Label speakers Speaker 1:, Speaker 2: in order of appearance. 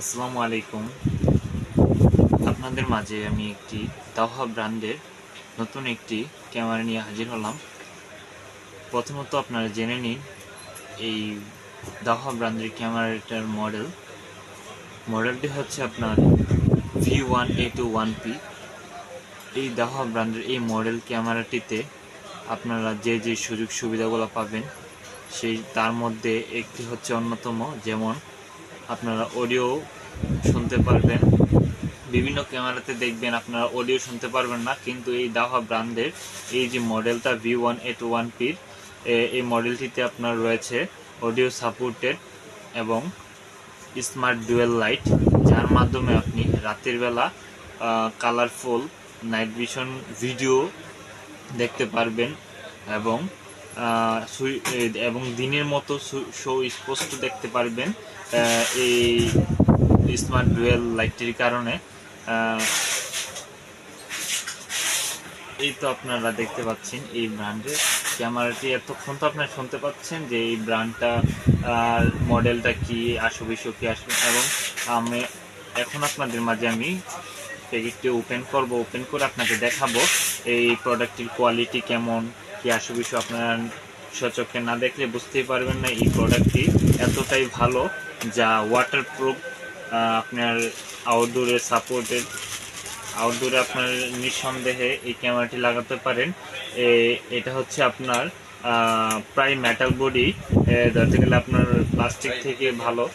Speaker 1: আসসালামু আলাইকুম। আপনাদের মাঝে আমি একটি তাওহা ব্র্যান্ডের নতুন একটি ক্যামেরা নিয়ে হাজির হলাম। প্রথমত আপনারা জেনে নিন, এই দাহা ব্র্যান্ডের ক্যামেরাটার মডেল। মডেলটি হচ্ছে আপনার V one A two one P এই দাহা ব্র্যান্ডের এই মডেল ক্যামেরাটিতে আপনারা যে যে সুযোগ সুবিধাগুলো পাবেন, সেই তার মধ্যে একটি হচ্ছে অন্যতম, যেমন আপনারা অডিও শুনতে পারবেন। বিভিন্ন ক্যামেরাতে দেখবেন আপনারা অডিও শুনতে পারবেন না, কিন্তু এই দাহা ব্র্যান্ডের এই যে মডেলটা ভি ওয়ান এইট ওয়ান পির এই মডেলটিতে আপনার রয়েছে অডিও সাপোর্টেড এবং স্মার্ট ডুয়েল লাইট যার মাধ্যমে আপনি রাতের বেলা কালারফুল নাইট ভিশন ভিডিও দেখতে পারবেন এবং এবং দিনের মতো শো স্পষ্ট দেখতে পারবেন। এই স্মার্ট ডুয়েল লাইটটির কারণে এই তো আপনারা দেখতে পাচ্ছেন এই ব্র্যান্ডের ক্যামেরাটি। এতক্ষণ তো আপনারা শুনতে পাচ্ছেন যে এই ব্র্যান্ডটা, আর মডেলটা কি আসবে কি আসবে, এবং আমি, এখন আপনাদের মাঝে আমি প্যাকেটটি ওপেন করব, ওপেন করে আপনাকে দেখাবো এই প্রোডাক্টটির কোয়ালিটি কেমন, কি আসবে আপনারা সচক্ষে না দেখলে বুঝতেই পারবেন না এই প্রোডাক্টটি এতটাই ভালো যা ওয়াটার প্রুফ আপনার আউটডোরে সাপোর্টেড আউটডোরে আপনার নিঃসন্দেহে এই ক্যামেরাটি লাগাতে পারেন। এ- এটা হচ্ছে আপনার প্রায় মেটাল বডি ধরতে গেলে আপনার প্লাস্টিক থেকে ভালো।